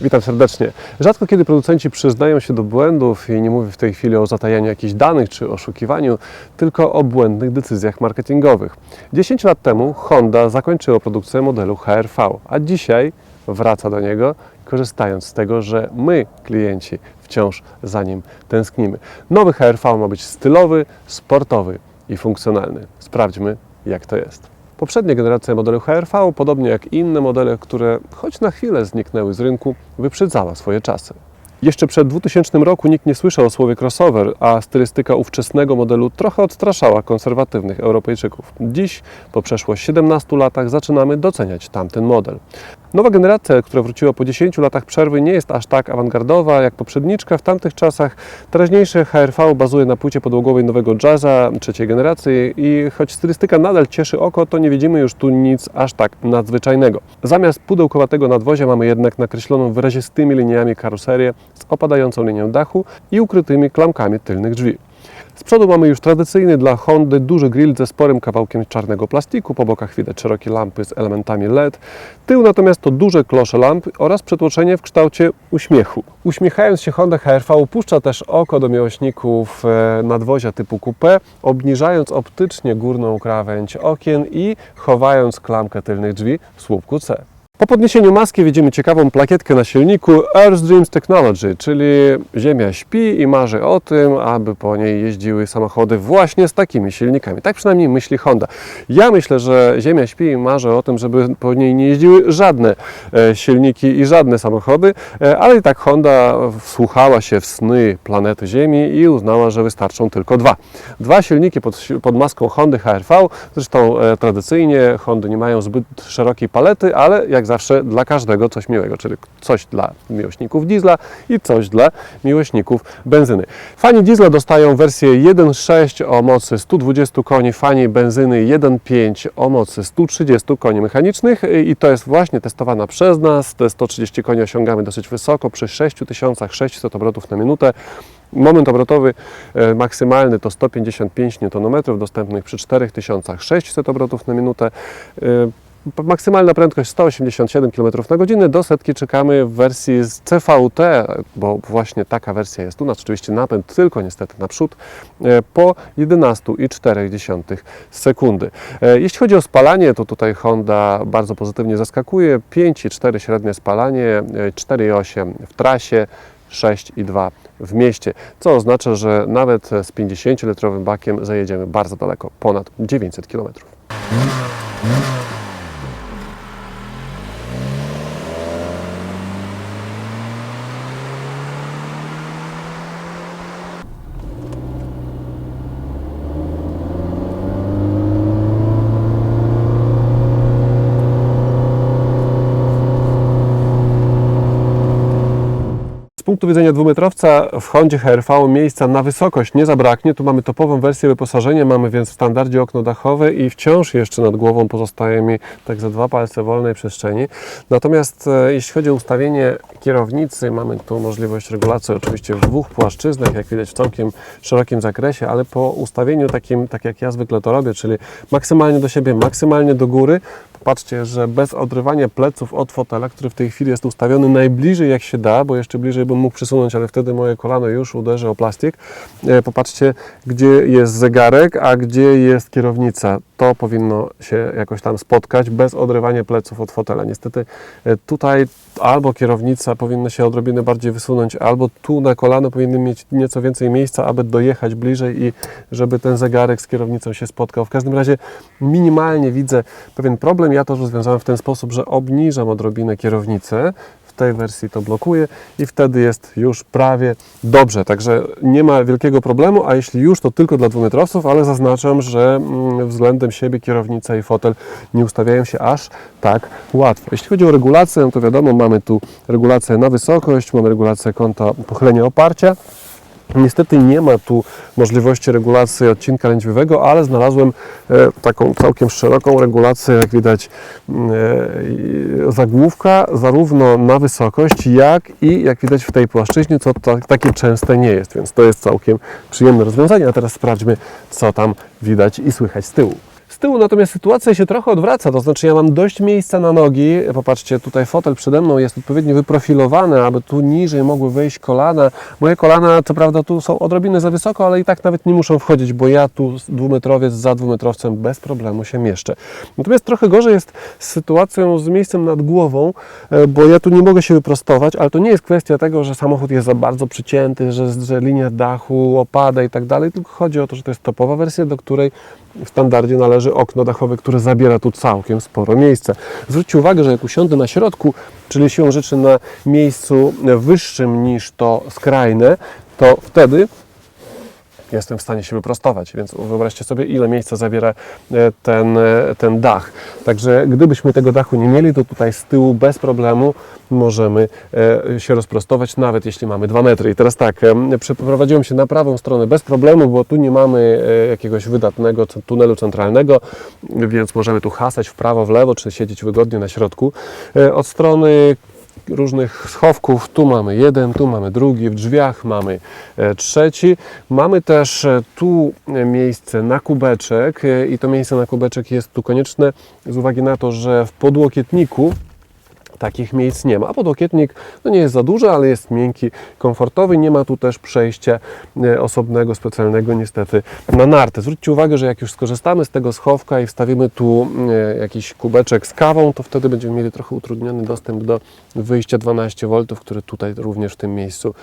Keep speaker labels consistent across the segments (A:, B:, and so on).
A: Witam serdecznie. Rzadko kiedy producenci przyznają się do błędów i nie mówię w tej chwili o zatajaniu jakichś danych czy oszukiwaniu, tylko o błędnych decyzjach marketingowych. 10 lat temu Honda zakończyła produkcję modelu HR-V, a dzisiaj wraca do niego, korzystając z tego, że my, klienci, wciąż za nim tęsknimy. Nowy HR-V ma być stylowy, sportowy i funkcjonalny. Sprawdźmy, jak to jest. Poprzednia generacja modelu HR-V, podobnie jak inne modele, które choć na chwilę zniknęły z rynku, wyprzedzała swoje czasy. Jeszcze przed 2000 roku nikt nie słyszał o słowie crossover, a stylistyka ówczesnego modelu trochę odstraszała konserwatywnych Europejczyków. Dziś, po przeszło 17 latach, zaczynamy doceniać tamten model. Nowa generacja, która wróciła po 10 latach przerwy, nie jest aż tak awangardowa jak poprzedniczka w tamtych czasach. Teraźniejsze HRV bazuje na płycie podłogowej nowego jazza trzeciej generacji i choć stylistyka nadal cieszy oko, to nie widzimy już tu nic aż tak nadzwyczajnego. Zamiast pudełkowatego nadwozia mamy jednak nakreśloną wyrazistymi liniami karoserię z opadającą linią dachu i ukrytymi klamkami tylnych drzwi. Z przodu mamy już tradycyjny dla Hondy duży grill ze sporym kawałkiem czarnego plastiku, po bokach widać szerokie lampy z elementami LED. Tył natomiast to duże klosze lamp oraz przetłoczenie w kształcie uśmiechu. Uśmiechając się Honda HR-V upuszcza też oko do miłośników e, nadwozia typu coupé, obniżając optycznie górną krawędź okien i chowając klamkę tylnych drzwi w słupku C. Po podniesieniu maski widzimy ciekawą plakietkę na silniku Earth Dreams Technology, czyli Ziemia śpi i marzy o tym, aby po niej jeździły samochody właśnie z takimi silnikami. Tak przynajmniej myśli Honda. Ja myślę, że Ziemia śpi i marzy o tym, żeby po niej nie jeździły żadne e, silniki i żadne samochody, e, ale i tak Honda wsłuchała się w sny planety Ziemi i uznała, że wystarczą tylko dwa. Dwa silniki pod, pod maską Hondy HR-V, zresztą e, tradycyjnie Hondy nie mają zbyt szerokiej palety, ale jak zawsze dla każdego coś miłego, czyli coś dla miłośników diesla i coś dla miłośników benzyny. Fani diesla dostają wersję 1.6 o mocy 120 koni, fani benzyny 1.5 o mocy 130 koni mechanicznych i to jest właśnie testowana przez nas. Te 130 koni osiągamy dosyć wysoko przy 6600 obrotów na minutę. Moment obrotowy e, maksymalny to 155 Nm, dostępnych przy 4600 obrotów na minutę. E, Maksymalna prędkość 187 km na godzinę. Do setki czekamy w wersji z CVT, bo właśnie taka wersja jest u nas. Oczywiście napęd tylko niestety naprzód e, po 11,4 sekundy. E, Jeśli chodzi o spalanie, to tutaj Honda bardzo pozytywnie zaskakuje. 5,4 średnie spalanie, e, 4,8 w trasie. 6,2 w mieście, co oznacza, że nawet z 50-litrowym bakiem zajedziemy bardzo daleko, ponad 900 km. Punktu widzenia dwumetrowca w Hondzie HR-V miejsca na wysokość nie zabraknie. Tu mamy topową wersję wyposażenia, mamy więc w standardzie okno dachowe i wciąż jeszcze nad głową pozostaje mi tak za dwa palce wolnej przestrzeni. Natomiast e, jeśli chodzi o ustawienie kierownicy, mamy tu możliwość regulacji oczywiście w dwóch płaszczyznach, jak widać w całkiem szerokim zakresie, ale po ustawieniu takim, tak jak ja zwykle to robię, czyli maksymalnie do siebie, maksymalnie do góry, Patrzcie, że bez odrywania pleców od fotela, który w tej chwili jest ustawiony najbliżej jak się da, bo jeszcze bliżej bym mógł przesunąć, ale wtedy moje kolano już uderzy o plastik. E, Popatrzcie, gdzie jest zegarek, a gdzie jest kierownica. To powinno się jakoś tam spotkać bez odrywania pleców od fotela. Niestety e, tutaj albo kierownica powinna się odrobinę bardziej wysunąć, albo tu na kolano powinny mieć nieco więcej miejsca, aby dojechać bliżej i żeby ten zegarek z kierownicą się spotkał. W każdym razie minimalnie widzę pewien problem. Ja to rozwiązałem w ten sposób, że obniżam odrobinę kierownicę. W tej wersji to blokuję i wtedy jest już prawie dobrze. Także nie ma wielkiego problemu, a jeśli już, to tylko dla dwumetrowców, ale zaznaczam, że mm, względem siebie kierownica i fotel nie ustawiają się aż tak łatwo. Jeśli chodzi o regulację, no to wiadomo, mamy tu regulację na wysokość, mamy regulację kąta pochylenia oparcia. Niestety nie ma tu możliwości regulacji odcinka lędźwiowego, ale znalazłem e, taką całkiem szeroką regulację, jak widać, e, zagłówka, zarówno na wysokość, jak i jak widać w tej płaszczyźnie, co ta, takie częste nie jest, więc to jest całkiem przyjemne rozwiązanie. A teraz sprawdźmy, co tam widać i słychać z tyłu. Tyłu natomiast sytuacja się trochę odwraca, to znaczy ja mam dość miejsca na nogi. Popatrzcie, tutaj fotel przede mną jest odpowiednio wyprofilowany, aby tu niżej mogły wejść kolana. Moje kolana, co prawda, tu są odrobinę za wysoko, ale i tak nawet nie muszą wchodzić, bo ja tu dwumetrowiec za dwumetrowcem bez problemu się mieszczę. Natomiast trochę gorzej jest z sytuacją z miejscem nad głową, e, bo ja tu nie mogę się wyprostować, ale to nie jest kwestia tego, że samochód jest za bardzo przycięty, że, że linia dachu opada i tak dalej, tylko chodzi o to, że to jest topowa wersja, do której w standardzie należy okno dachowe, które zabiera tu całkiem sporo miejsca. Zwróćcie uwagę, że jak usiądę na środku, czyli siłą rzeczy na miejscu wyższym niż to skrajne, to wtedy jestem w stanie się wyprostować, więc wyobraźcie sobie, ile miejsca zabiera e, ten, e, ten dach. Także gdybyśmy tego dachu nie mieli, to tutaj z tyłu bez problemu możemy e, się rozprostować, nawet jeśli mamy 2 metry. I teraz tak, em, przeprowadziłem się na prawą stronę bez problemu, bo tu nie mamy jakiegoś wydatnego tunelu centralnego, więc możemy tu hasać w prawo, w lewo, czy siedzieć wygodnie na środku. Od strony różnych schowków. Tu mamy jeden, tu mamy drugi, w drzwiach mamy e, trzeci. Mamy też e, tu miejsce na kubeczek e, i to miejsce na kubeczek jest tu konieczne z uwagi na to, że w podłokietniku takich miejsc nie ma. A podłokietnik no nie jest za duży, ale jest miękki, komfortowy. Nie ma tu też przejścia e, osobnego, specjalnego niestety na narty. Zwróćcie uwagę, że jak już skorzystamy z tego schowka i wstawimy tu e, jakiś kubeczek z kawą, to wtedy będziemy mieli trochę utrudniony dostęp do wyjścia 12 V, które tutaj również w tym miejscu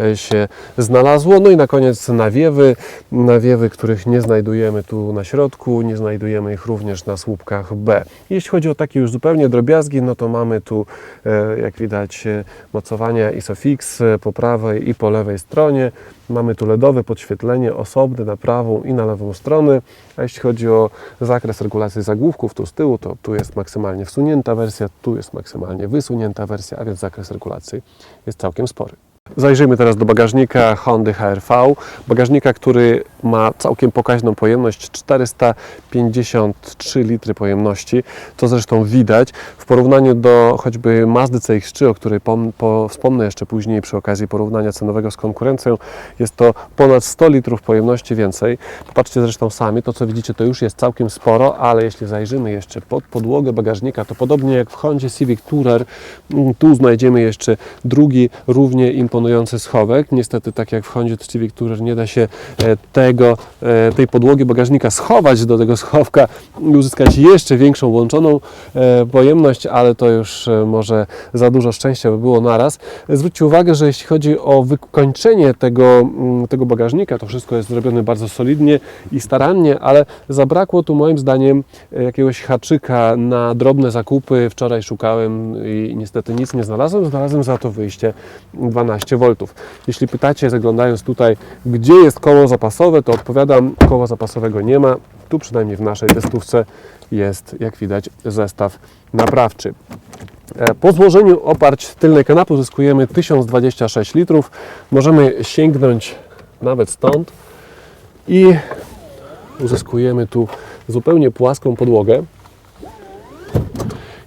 A: e, się znalazło. No i na koniec nawiewy, nawiewy, których nie znajdujemy tu na środku, nie znajdujemy ich również na słupkach B. Jeśli chodzi o takie już zupełnie drobiazgi, no to mamy tu, e, jak widać, e, mocowania Isofix e, po prawej i po lewej stronie. Mamy tu LEDowe podświetlenie osobne na prawą i na lewą stronę. A jeśli chodzi o zakres regulacji zagłówków, tu z tyłu, to tu jest maksymalnie wsunięta wersja, tu jest maksymalnie wysunięta wersja, a więc zakres regulacji jest całkiem spory. Zajrzyjmy teraz do bagażnika Hondy HR-V. Bagażnika, który ma całkiem pokaźną pojemność 453 litry pojemności, to zresztą widać w porównaniu do choćby Mazdy CX-3, o której pom- po, wspomnę jeszcze później przy okazji porównania cenowego z konkurencją. Jest to ponad 100 litrów pojemności więcej. Popatrzcie zresztą sami, to co widzicie to już jest całkiem sporo, ale jeśli zajrzymy jeszcze pod podłogę bagażnika, to podobnie jak w Hondzie Civic Tourer, mm, tu znajdziemy jeszcze drugi równie imponujący schowek. Niestety tak jak w Hondzie Civic Tourer nie da się e, tego, e, tej podłogi bagażnika schować do tego schowka i uzyskać jeszcze większą łączoną e, pojemność, ale to już może za dużo szczęścia by było naraz. Zwróćcie uwagę, że jeśli chodzi o wykończenie tego, mm, tego bagażnika, to wszystko jest zrobione bardzo solidnie i starannie, ale zabrakło tu moim zdaniem jakiegoś haczyka na drobne zakupy. Wczoraj szukałem i niestety nic nie znalazłem. Znalazłem za to wyjście 12 V. Jeśli pytacie, zaglądając tutaj, gdzie jest koło zapasowe, to odpowiadam, koła zapasowego nie ma. Tu przynajmniej w naszej testówce jest, jak widać, zestaw naprawczy. E, Po złożeniu oparć tylnej kanapy uzyskujemy 1026 litrów. Możemy sięgnąć nawet stąd i uzyskujemy tu zupełnie płaską podłogę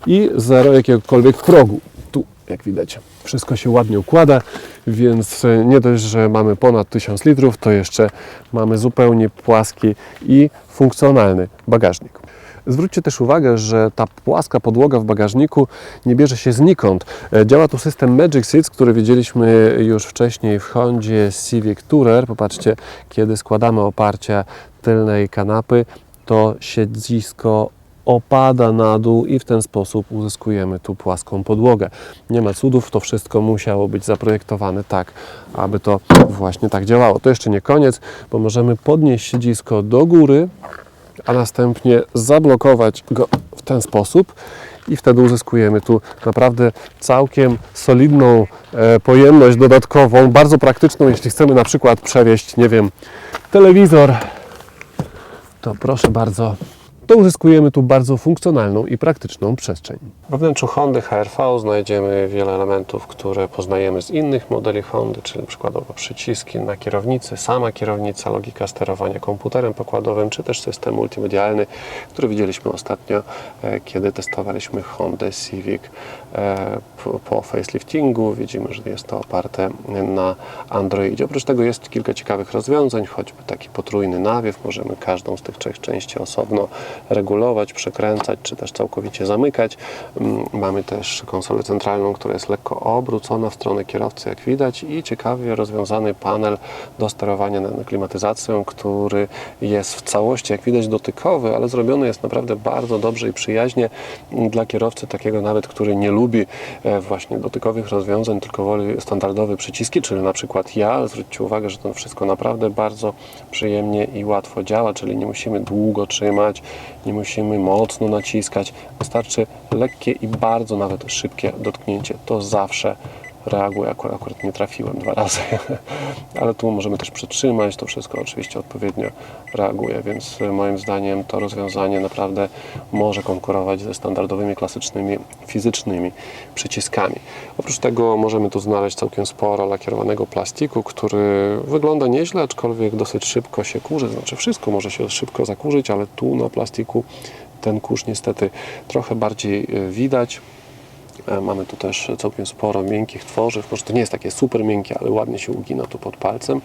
A: i zero jakiegokolwiek progu. Jak widać, wszystko się ładnie układa, więc e, nie dość, że mamy ponad 1000 litrów, to jeszcze mamy zupełnie płaski i funkcjonalny bagażnik. Zwróćcie też uwagę, że ta płaska podłoga w bagażniku nie bierze się znikąd. E, Działa tu system Magic Seats, który widzieliśmy już wcześniej w Hondzie Civic Tourer. Popatrzcie, kiedy składamy oparcia tylnej kanapy, to siedzisko opada na dół i w ten sposób uzyskujemy tu płaską podłogę. Nie ma cudów, to wszystko musiało być zaprojektowane tak, aby to właśnie tak działało. To jeszcze nie koniec, bo możemy podnieść siedzisko do góry, a następnie zablokować go w ten sposób i wtedy uzyskujemy tu naprawdę całkiem solidną e, pojemność dodatkową, bardzo praktyczną, jeśli chcemy na przykład przewieźć, nie wiem, telewizor, to proszę bardzo, to uzyskujemy tu bardzo funkcjonalną i praktyczną przestrzeń. We wnętrzu Hondy HR-V znajdziemy wiele elementów, które poznajemy z innych modeli Hondy, czyli przykładowo przyciski na kierownicy, sama kierownica, logika sterowania komputerem pokładowym, czy też system multimedialny, który widzieliśmy ostatnio, e, kiedy testowaliśmy Hondę Civic e, po- po faceliftingu. Widzimy, że jest to oparte na Androidzie. Oprócz tego jest kilka ciekawych rozwiązań, choćby taki potrójny nawiew. Możemy każdą z tych trzech części osobno regulować, przekręcać, czy też całkowicie zamykać. Mm, Mamy też konsolę centralną, która jest lekko obrócona w stronę kierowcy, jak widać, i ciekawie rozwiązany panel do sterowania nad klimatyzacją, który jest w całości, jak widać, dotykowy, ale zrobiony jest naprawdę bardzo dobrze i przyjaźnie dla kierowcy, takiego nawet, który nie lubi e, właśnie dotykowych rozwiązań, tylko woli standardowe przyciski, czyli na przykład ja. Zwróćcie uwagę, że to wszystko naprawdę bardzo przyjemnie i łatwo działa, czyli nie musimy długo trzymać, nie musimy mocno naciskać. Wystarczy lekkie i bardzo nawet szybkie dotknięcie. To zawsze reaguje. Akurat, akurat nie trafiłem dwa razy, ale tu możemy też przytrzymać. To wszystko oczywiście odpowiednio reaguje, więc e, moim zdaniem to rozwiązanie naprawdę może konkurować ze standardowymi, klasycznymi, fizycznymi przyciskami. Oprócz tego możemy tu znaleźć całkiem sporo lakierowanego plastiku, który wygląda nieźle, aczkolwiek dosyć szybko się kurzy. Znaczy wszystko może się szybko zakurzyć, ale tu na plastiku ten kurz niestety trochę bardziej e, widać. E, Mamy tu też całkiem sporo miękkich tworzyw. Może to nie jest takie super miękkie, ale ładnie się ugina tu pod palcem.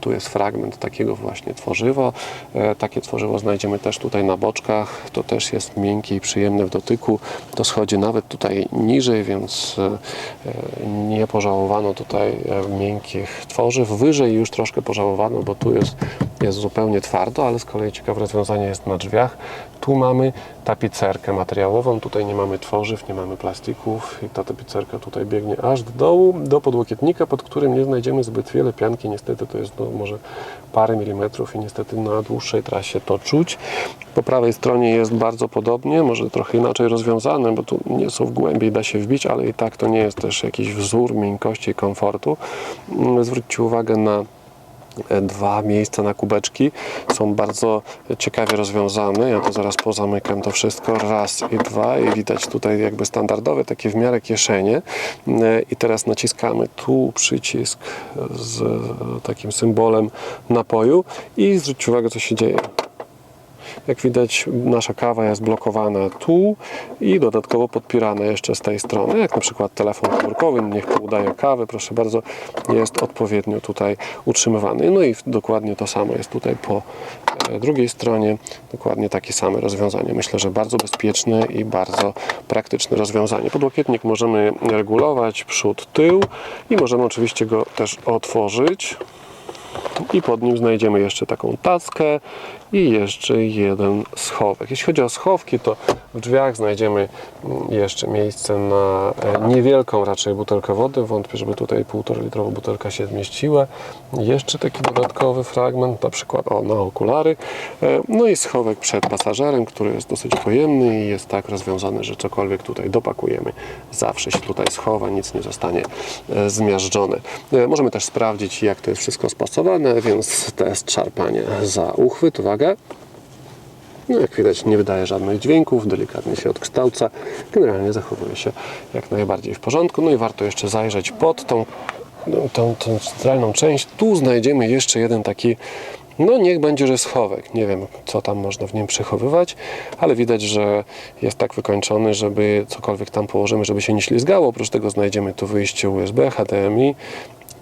A: Tu jest fragment takiego właśnie tworzywa. E, Takie tworzywo znajdziemy też tutaj na boczkach. To też jest miękkie i przyjemne w dotyku. To schodzi nawet tutaj niżej, więc nie pożałowano tutaj miękkich tworzyw. Wyżej już troszkę pożałowano, bo tu jest, jest zupełnie twardo, ale z kolei ciekawe rozwiązanie jest na drzwiach. Tu mamy tapicerkę materiałową, tutaj nie mamy tworzyw, nie mamy plastików i ta tapicerka tutaj biegnie aż do dołu, do podłokietnika, pod którym nie znajdziemy zbyt wiele pianki, niestety to jest no, może parę milimetrów i niestety na dłuższej trasie to czuć. Po prawej stronie jest bardzo podobnie, może trochę inaczej rozwiązane, bo tu nie są w głębiej, da się wbić, ale i tak to nie jest też jakiś wzór miękkości i komfortu. Zwróćcie uwagę na dwa miejsca na kubeczki są bardzo ciekawie rozwiązane. Ja to zaraz pozamykam to wszystko. Raz i dwa i widać tutaj jakby standardowe takie w miarę kieszenie. I teraz naciskamy tu przycisk z takim symbolem napoju i zwróćcie uwagę co się dzieje. Jak widać, nasza kawa jest blokowana tu i dodatkowo podpierana jeszcze z tej strony. Jak na przykład telefon komórkowy, niech podaje kawę, proszę bardzo, jest odpowiednio tutaj utrzymywany. No i dokładnie to samo jest tutaj po e, drugiej stronie. Dokładnie takie same rozwiązanie. Myślę, że bardzo bezpieczne i bardzo praktyczne rozwiązanie. Podłokietnik możemy regulować przód, tył i możemy oczywiście go też otworzyć i pod nim znajdziemy jeszcze taką tackę i jeszcze jeden schowek. Jeśli chodzi o schowki, to w drzwiach znajdziemy mm, jeszcze miejsce na e, niewielką raczej butelkę wody. Wątpię, żeby tutaj półtora litrowa butelka się zmieściła. Jeszcze taki dodatkowy fragment, na przykład o, na okulary. E, No i schowek przed pasażerem, który jest dosyć pojemny i jest tak rozwiązany, że cokolwiek tutaj dopakujemy, zawsze się tutaj schowa, nic nie zostanie e, zmiażdżone. Możemy też sprawdzić, jak to jest wszystko spasowane, więc test szarpania za uchwyt. Uwaga. No, jak widać, nie wydaje żadnych dźwięków, delikatnie się odkształca. Generalnie zachowuje się jak najbardziej w porządku. No i warto jeszcze zajrzeć pod tą, no, tą, tą centralną część. Tu znajdziemy jeszcze jeden taki, no niech będzie, że schowek. Nie wiem, co tam można w nim przechowywać, ale widać, że jest tak wykończony, żeby cokolwiek tam położymy, żeby się nie ślizgało. Oprócz tego znajdziemy tu wyjście USB, HDMI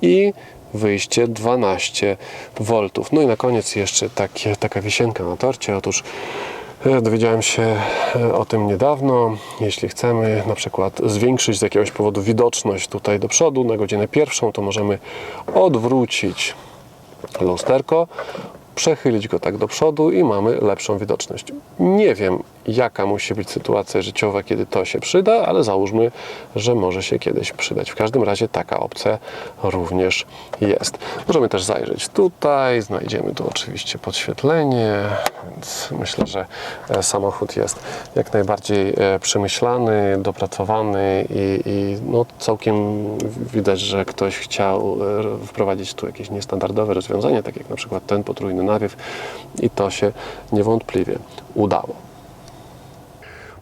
A: i wyjście 12 V. No i na koniec jeszcze takie, taka wisienka na torcie. Otóż e, dowiedziałem się e, o tym niedawno. Jeśli chcemy na przykład zwiększyć z jakiegoś powodu widoczność tutaj do przodu na godzinę pierwszą, to możemy odwrócić lusterko, przechylić go tak do przodu i mamy lepszą widoczność. Nie wiem, jaka musi być sytuacja życiowa, kiedy to się przyda, ale załóżmy, że może się kiedyś przydać. W każdym razie taka opcja również jest. Możemy też zajrzeć tutaj, znajdziemy tu oczywiście podświetlenie, więc myślę, że e, samochód jest jak najbardziej e, przemyślany, dopracowany i, i no, całkiem widać, że ktoś chciał e, wprowadzić tu jakieś niestandardowe rozwiązanie, tak jak na przykład ten potrójny nawiew i to się niewątpliwie udało.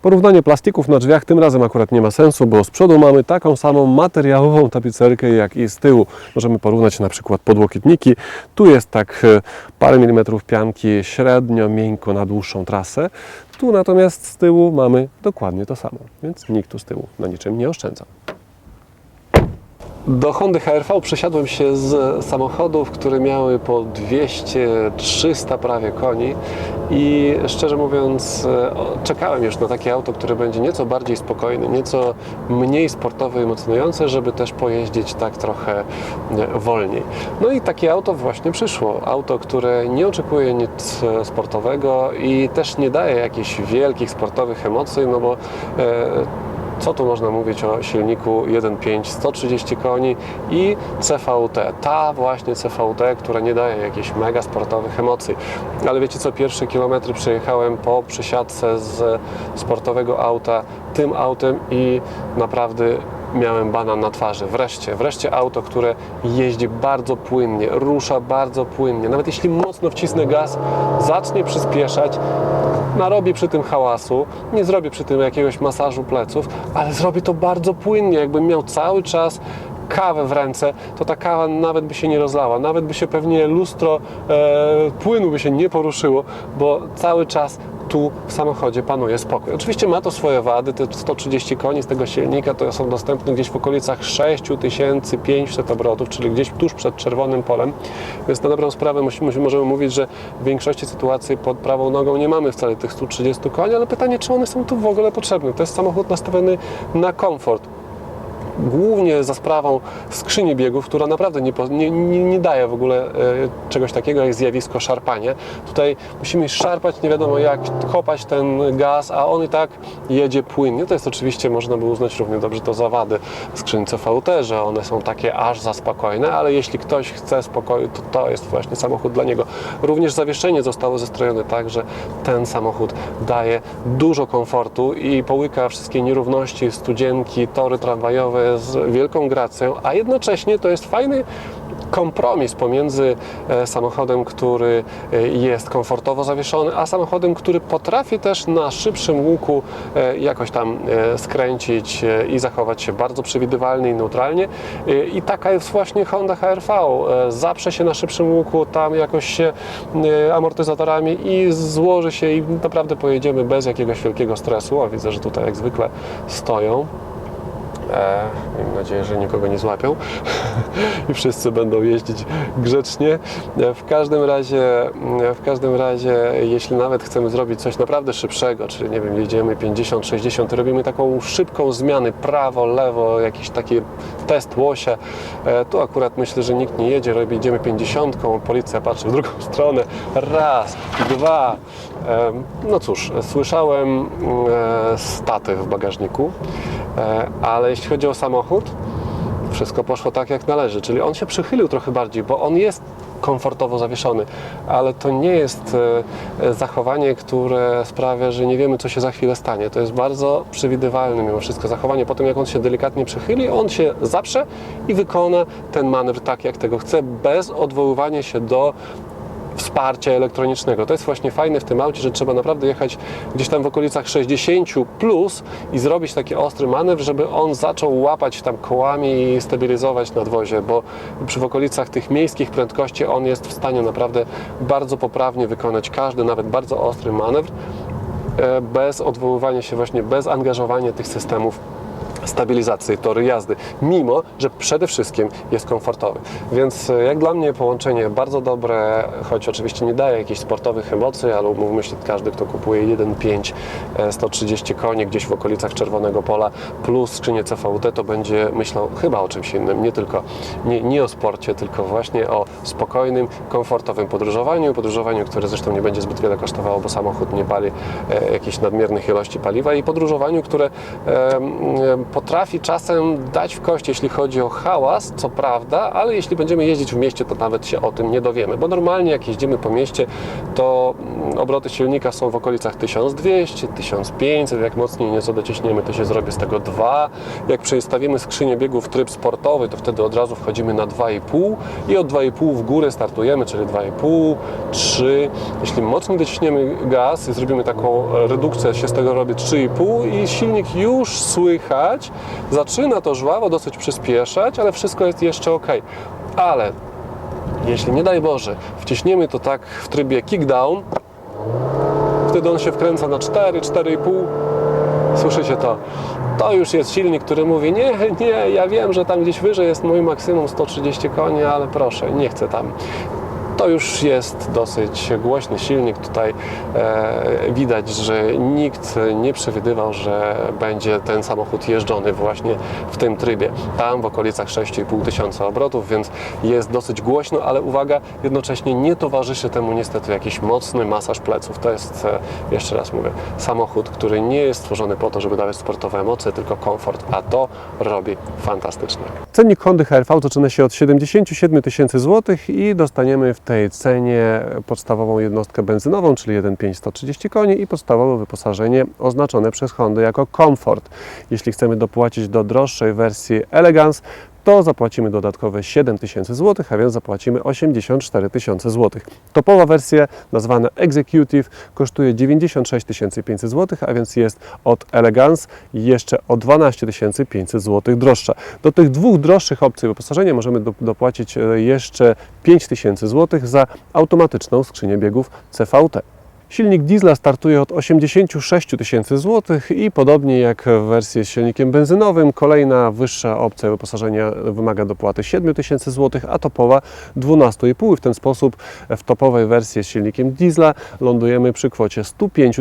A: Porównanie plastików na drzwiach tym razem akurat nie ma sensu, bo z przodu mamy taką samą materiałową tapicerkę jak i z tyłu. Możemy porównać na przykład podłokietniki. Tu jest tak e, parę milimetrów pianki średnio, miękko na dłuższą trasę. Tu natomiast z tyłu mamy dokładnie to samo, więc nikt tu z tyłu na niczym nie oszczędza. Do Hondy HRV przesiadłem się z samochodów, które miały po 200-300 prawie koni i szczerze mówiąc e, czekałem już na takie auto, które będzie nieco bardziej spokojne, nieco mniej sportowe i emocjonujące, żeby też pojeździć tak trochę e, wolniej. No i takie auto właśnie przyszło. Auto, które nie oczekuje nic e, sportowego i też nie daje jakichś wielkich sportowych emocji, no bo co tu można mówić o silniku 1.5 130 koni i CVT. Ta właśnie CVT, która nie daje jakichś mega sportowych emocji. Ale wiecie co, pierwsze kilometry przejechałem po przesiadce z sportowego auta tym autem i naprawdę miałem banan na twarzy. Wreszcie, wreszcie auto, które jeździ bardzo płynnie, rusza bardzo płynnie. Nawet jeśli mocno wcisnę gaz, zacznie przyspieszać, narobi przy tym hałasu, nie zrobię przy tym jakiegoś masażu pleców, ale zrobi to bardzo płynnie, jakbym miał cały czas kawę w ręce, to ta kawa nawet by się nie rozlała, nawet by się pewnie lustro e, płynu by się nie poruszyło, bo cały czas tu w samochodzie panuje spokój. Oczywiście ma to swoje wady, te 130 koni z tego silnika to są dostępne gdzieś w okolicach 6500 obrotów, czyli gdzieś tuż przed czerwonym polem, więc na dobrą sprawę musimy, możemy mówić, że w większości sytuacji pod prawą nogą nie mamy wcale tych 130 koni, ale pytanie, czy one są tu w ogóle potrzebne. To jest samochód nastawiony na komfort głównie za sprawą skrzyni biegów, która naprawdę nie, nie, nie, daje w ogóle e, czegoś takiego jak zjawisko szarpanie. Tutaj musimy szarpać nie wiadomo jak, kopać ten gaz, a on i tak jedzie płynnie. To jest oczywiście, można by uznać równie dobrze to za wady skrzyń CVT, że one są takie aż za spokojne, ale jeśli ktoś chce spokoju, to to jest właśnie samochód dla niego. Również zawieszenie zostało zestrojone tak, że ten samochód daje dużo komfortu i połyka wszystkie nierówności, studzienki, tory tramwajowe z wielką gracją, a jednocześnie to jest fajny kompromis pomiędzy e, samochodem, który e, jest komfortowo zawieszony, a samochodem, który potrafi też na szybszym łuku e, jakoś tam skręcić i zachować się bardzo przewidywalnie i neutralnie. I taka jest właśnie Honda HR-V. Zaprze się na szybszym łuku, tam jakoś się amortyzatorami i złoży się i naprawdę pojedziemy bez jakiegoś wielkiego stresu. A widzę, że tutaj jak zwykle stoją. E, mam nadzieję, że nikogo nie złapią i wszyscy będą jeździć grzecznie. E, W każdym razie, e, w każdym razie, jeśli nawet chcemy zrobić coś naprawdę szybszego, czyli nie wiem, jedziemy 50, 60, robimy taką szybką zmianę prawo, lewo, jakiś taki test łosia, e, tu akurat myślę, że nikt nie jedzie, robi, jedziemy 50, policja patrzy w drugą stronę, raz, dwa. E, No cóż, słyszałem e, staty w bagażniku, ale jeśli chodzi o samochód, wszystko poszło tak jak należy, czyli on się przychylił trochę bardziej, bo on jest komfortowo zawieszony, ale to nie jest e, e, zachowanie, które sprawia, że nie wiemy, co się za chwilę stanie. To jest bardzo przewidywalne mimo wszystko zachowanie. Po tym, jak on się delikatnie przychyli, on się zaprze i wykona ten manewr tak, jak tego chce, bez odwoływania się do wsparcia elektronicznego. To jest właśnie fajne w tym aucie, że trzeba naprawdę jechać gdzieś tam w okolicach 60 plus i zrobić taki ostry manewr, żeby on zaczął łapać tam kołami i stabilizować nadwozie, bo przy w okolicach tych miejskich prędkości on jest w stanie naprawdę bardzo poprawnie wykonać każdy, nawet bardzo ostry manewr e, bez odwoływania się właśnie, bez angażowania tych systemów stabilizacji tory jazdy, mimo że przede wszystkim jest komfortowy. Więc e, jak dla mnie połączenie bardzo dobre, choć oczywiście nie daje jakichś sportowych emocji, ale umówmy się, każdy, kto kupuje 1.5 e, 130 koni gdzieś w okolicach Czerwonego Pola plus skrzynię CVT, to będzie myślał chyba o czymś innym, nie tylko nie, nie o sporcie, tylko właśnie o spokojnym, komfortowym podróżowaniu, podróżowaniu, które zresztą nie będzie zbyt wiele kosztowało, bo samochód nie pali e, jakichś nadmiernych ilości paliwa i podróżowaniu, które e, potrafi czasem dać w kość, jeśli chodzi o hałas, co prawda, ale jeśli będziemy jeździć w mieście, to nawet się o tym nie dowiemy, bo normalnie jak jeździmy po mieście, to mm, obroty silnika są w okolicach 1200, 1500, jak mocniej nieco dociśniemy, to się zrobi z tego 2. Jak przestawimy skrzynię biegów w tryb sportowy, to wtedy od razu wchodzimy na 2,5 i od 2,5 w górę startujemy, czyli 2,5, 3. Jeśli mocniej dociśniemy gaz i zrobimy taką redukcję, się z tego robi 3,5 i silnik już słychać, zaczyna to żwawo dosyć przyspieszać, ale wszystko jest jeszcze ok. Ale jeśli nie daj Boże, wciśniemy to tak w trybie kickdown, wtedy on się wkręca na 4, 4,5. Słyszycie to? To już jest silnik, który mówi: Nie, nie, ja wiem, że tam gdzieś wyżej jest mój maksimum 130 koni, ale proszę, nie chcę tam. To już jest dosyć głośny silnik. Tutaj e, widać, że nikt nie przewidywał, że będzie ten samochód jeżdżony właśnie w tym trybie. Tam w okolicach 6,5 tysiąca obrotów, więc jest dosyć głośno, ale uwaga, jednocześnie nie towarzyszy temu niestety jakiś mocny masaż pleców. To jest, e, jeszcze raz mówię, samochód, który nie jest stworzony po to, żeby dawać sportowe emocje, tylko komfort, a to robi fantastycznie. Cennik Hondy HR-V zaczyna się od 77 tysięcy złotych i dostaniemy w tej cenie podstawową jednostkę benzynową, czyli 1.5 130 koni i podstawowe wyposażenie oznaczone przez Hondę jako komfort. Jeśli chcemy dopłacić do droższej wersji Elegance, to zapłacimy dodatkowe 7 tysięcy złotych, a więc zapłacimy 84 tysiące złotych. Topowa wersja nazwana Executive kosztuje 96 500 złotych, a więc jest od Elegance jeszcze o 12 500 złotych droższa. Do tych dwóch droższych opcji wyposażenia możemy do, dopłacić e, jeszcze 5 tysięcy złotych za automatyczną skrzynię biegów CVT. Silnik diesla startuje od 86 tysięcy złotych i podobnie jak w wersji z silnikiem benzynowym, kolejna wyższa opcja wyposażenia wymaga dopłaty 7 tysięcy złotych, a topowa 12,5. W ten sposób w topowej wersji z silnikiem diesla lądujemy przy kwocie 105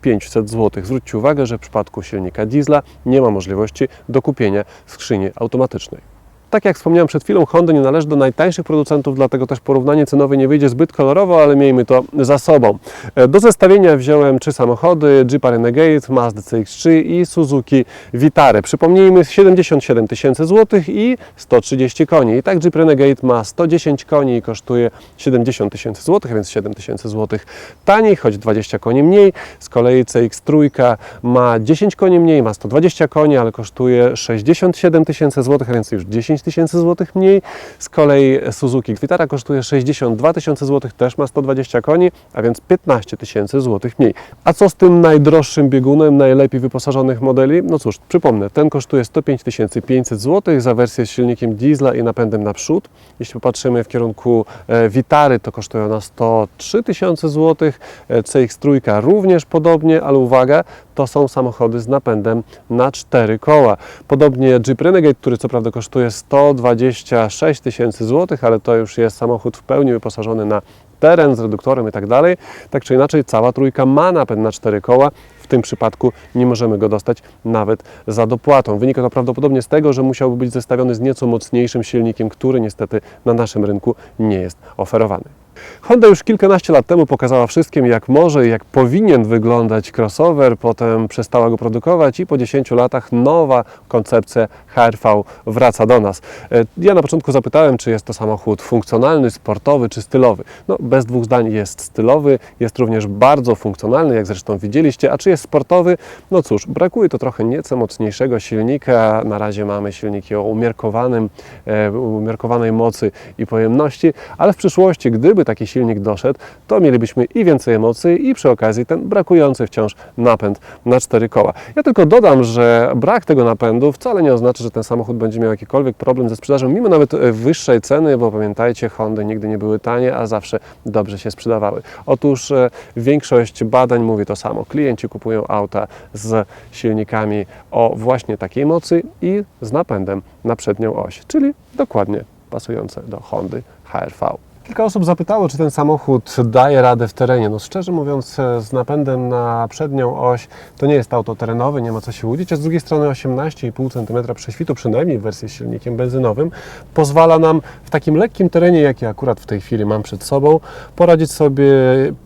A: 500 złotych. Zwróćcie uwagę, że w przypadku silnika diesla nie ma możliwości dokupienia skrzyni automatycznej. Tak jak wspomniałem przed chwilą, Honda nie należy do najtańszych producentów, dlatego też porównanie cenowe nie wyjdzie zbyt kolorowo, ale miejmy to za sobą. E, Do zestawienia wziąłem trzy samochody, Jeepa Renegade, Mazda CX-3 i Suzuki Vitara. Przypomnijmy, 77 tysięcy złotych i 130 koni. I tak Jeep Renegade ma 110 koni i kosztuje 70 tysięcy złotych, więc 7 tysięcy złotych taniej, choć 20 koni mniej. Z kolei CX-3 ma 10 koni mniej, ma 120 koni, ale kosztuje 67 tysięcy złotych, więc już 10 tysięcy złotych mniej. Z kolei Suzuki Vitara kosztuje 62 tysiące złotych, też ma 120 koni, a więc 15 tysięcy złotych mniej. A co z tym najdroższym biegunem, najlepiej wyposażonych modeli? No cóż, przypomnę, ten kosztuje 105 500 złotych za wersję z silnikiem diesla i napędem naprzód. Jeśli popatrzymy w kierunku e, Vitary, to kosztuje ona 103 tysiące złotych, E, CX-3 również podobnie, ale uwaga, to są samochody z napędem na cztery koła. Podobnie Jeep Renegade, który co prawda kosztuje 126 tysięcy złotych, ale to już jest samochód w pełni wyposażony na teren z reduktorem i tak dalej. Tak czy inaczej, cała trójka ma napęd na cztery koła. W tym przypadku nie możemy go dostać nawet za dopłatą. Wynika to prawdopodobnie z tego, że musiałby być zestawiony z nieco mocniejszym silnikiem, który niestety na naszym rynku nie jest oferowany. Honda już kilkanaście lat temu pokazała wszystkim, jak może i jak powinien wyglądać crossover, potem przestała go produkować i po 10 latach nowa koncepcja HRV wraca do nas. E, Ja na początku zapytałem, czy jest to samochód funkcjonalny, sportowy czy stylowy. No, bez dwóch zdań jest stylowy, jest również bardzo funkcjonalny, jak zresztą widzieliście, a czy jest sportowy? No cóż, brakuje to trochę nieco mocniejszego silnika. Na razie mamy silniki o umiarkowanym, e, umiarkowanej mocy i pojemności, ale w przyszłości, gdyby taki silnik doszedł, to mielibyśmy i więcej emocji i przy okazji ten brakujący wciąż napęd na cztery koła. Ja tylko dodam, że brak tego napędu wcale nie oznacza, że ten samochód będzie miał jakikolwiek problem ze sprzedażą, mimo nawet e, wyższej ceny, bo pamiętajcie, Hondy nigdy nie były tanie, a zawsze dobrze się sprzedawały. Otóż e, większość badań mówi to samo. Klienci kupują auta z silnikami o właśnie takiej mocy i z napędem na przednią oś, czyli dokładnie pasujące do Hondy HR-V. Kilka osób zapytało, czy ten samochód daje radę w terenie. No szczerze mówiąc, e, z napędem na przednią oś to nie jest auto terenowe, nie ma co się łudzić, a z drugiej strony 18,5 cm prześwitu, przynajmniej w wersji z silnikiem benzynowym, pozwala nam w takim lekkim terenie, jaki akurat w tej chwili mam przed sobą, poradzić sobie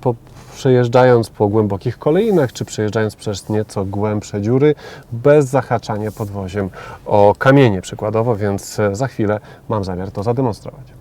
A: po przejeżdżając po głębokich kolejnach, czy przejeżdżając przez nieco głębsze dziury, bez zahaczania podwoziem o kamienie przykładowo, więc e, za chwilę mam zamiar to zademonstrować.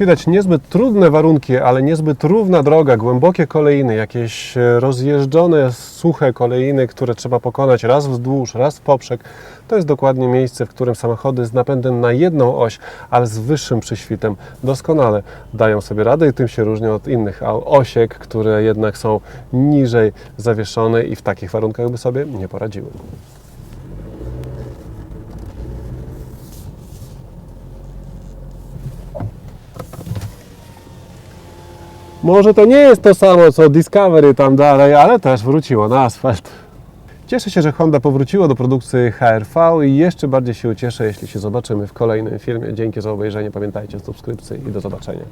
A: Widać, niezbyt trudne warunki, ale niezbyt równa droga, głębokie kolejny, jakieś e, rozjeżdżone, suche kolejny, które trzeba pokonać raz wzdłuż, raz w poprzek. To jest dokładnie miejsce, w którym samochody z napędem na jedną oś, ale z wyższym przyświtem doskonale dają sobie radę i tym się różnią od innych osiek, które jednak są niżej zawieszone i w takich warunkach by sobie nie poradziły. Może to nie jest to samo co Discovery tam dalej, ale też wróciło na asfalt. Cieszę się, że Honda powróciła do produkcji HRV i jeszcze bardziej się ucieszę, jeśli się zobaczymy w kolejnym filmie. Dzięki za obejrzenie, pamiętajcie o subskrypcji i do zobaczenia.